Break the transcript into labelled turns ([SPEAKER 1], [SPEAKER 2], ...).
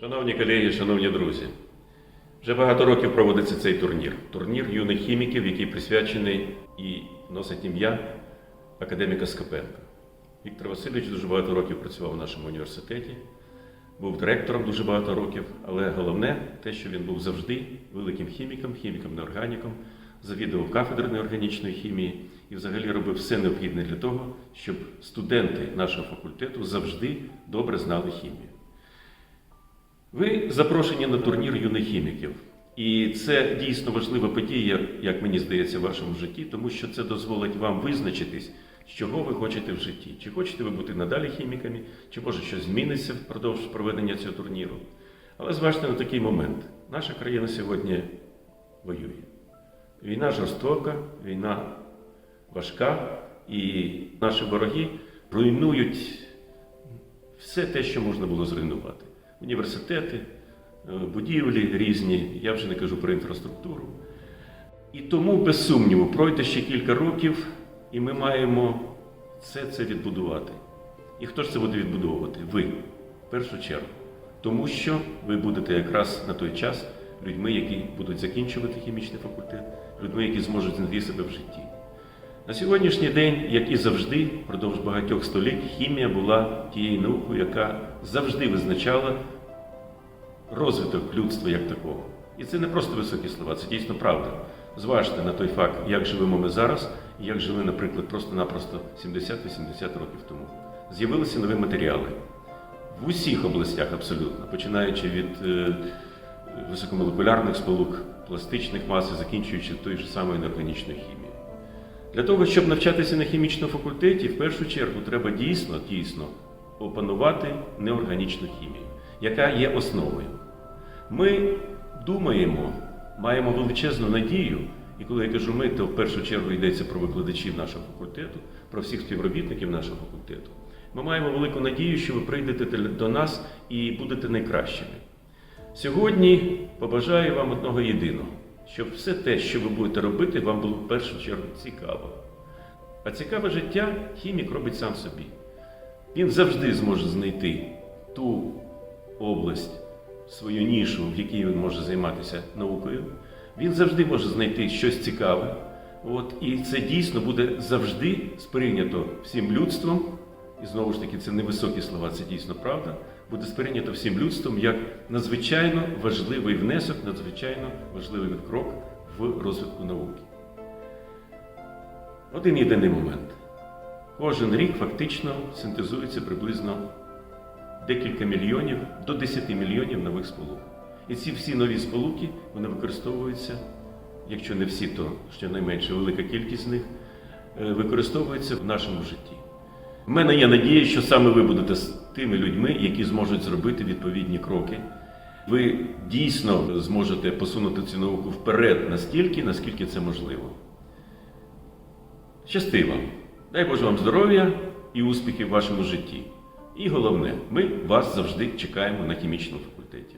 [SPEAKER 1] Шановні колеги, шановні друзі, вже багато років проводиться цей турнір. Турнір юних хіміків, який присвячений і носить ім'я академіка Скопенка. Віктор Васильович дуже багато років працював в нашому університеті, був директором дуже багато років, але головне те, що він був завжди великим хіміком, хіміком-неорганіком, завідував кафедри неорганічної хімії і взагалі робив все необхідне для того, щоб студенти нашого факультету завжди добре знали хімію. Ви запрошені на турнір юних хіміків. І це дійсно важлива подія, як мені здається, в вашому житті, тому що це дозволить вам визначитись, чого ви хочете в житті. Чи хочете ви бути надалі хіміками, чи може щось зміниться впродовж проведення цього турніру. Але зважте на такий момент. Наша країна сьогодні воює. Війна жорстока, війна важка, і наші вороги руйнують все те, що можна було зруйнувати. Університети, е, будівлі різні, я вже не кажу про інфраструктуру. І тому, без сумніву, пройде ще кілька років, і ми маємо все це відбудувати. І хто ж це буде відбудовувати? Ви, в першу чергу. Тому що ви будете якраз на той час людьми, які будуть закінчувати хімічний факультет, людьми, які зможуть знайти себе в житті. На сьогоднішній день, як і завжди, впродовж багатьох століть, хімія була тією наукою, яка завжди визначала розвиток людства як такого. І це не просто високі слова, це дійсно правда. Зважте на той факт, як живемо ми зараз, і як жили, наприклад, просто-напросто 70-80 років тому. З'явилися нові матеріали в усіх областях абсолютно, починаючи від е, високомолекулярних сполук, пластичних мас і закінчуючи тою ж самою неорганічною хімією. Для того, щоб навчатися на хімічному факультеті, в першу чергу треба дійсно, дійсно опанувати неорганічну хімію, яка є основою. Ми думаємо, маємо величезну надію, і коли я кажу ми, то в першу чергу йдеться про викладачів нашого факультету, про всіх співробітників нашого факультету. Ми маємо велику надію, що ви прийдете до нас і будете найкращими. Сьогодні побажаю вам одного єдиного, щоб все те, що ви будете робити, вам було в першу чергу цікаво. А цікаве життя хімік робить сам собі. Він завжди зможе знайти ту область, свою нішу, в якій він може займатися наукою. Він завжди може знайти щось цікаве. От, і це дійсно буде завжди сприйнято всім людством. І знову ж таки, це не високі слова, це дійсно правда. Буде сприйнято всім людством як надзвичайно важливий внесок, надзвичайно важливий крок в розвитку науки. Один єдиний момент. Кожен рік фактично синтезується приблизно декілька мільйонів до 10 мільйонів нових сполук. І ці всі нові сполуки вони використовуються, якщо не всі, то щонайменше велика кількість з них е, використовуються в нашому житті. У мене є надія, що саме ви будете з тими людьми, які зможуть зробити відповідні кроки. Ви дійсно зможете посунути цю науку вперед настільки, наскільки це можливо. Щасти вам! Дай Боже вам здоров'я і успіхів в вашому житті. І головне, ми вас завжди чекаємо на хімічному факультеті.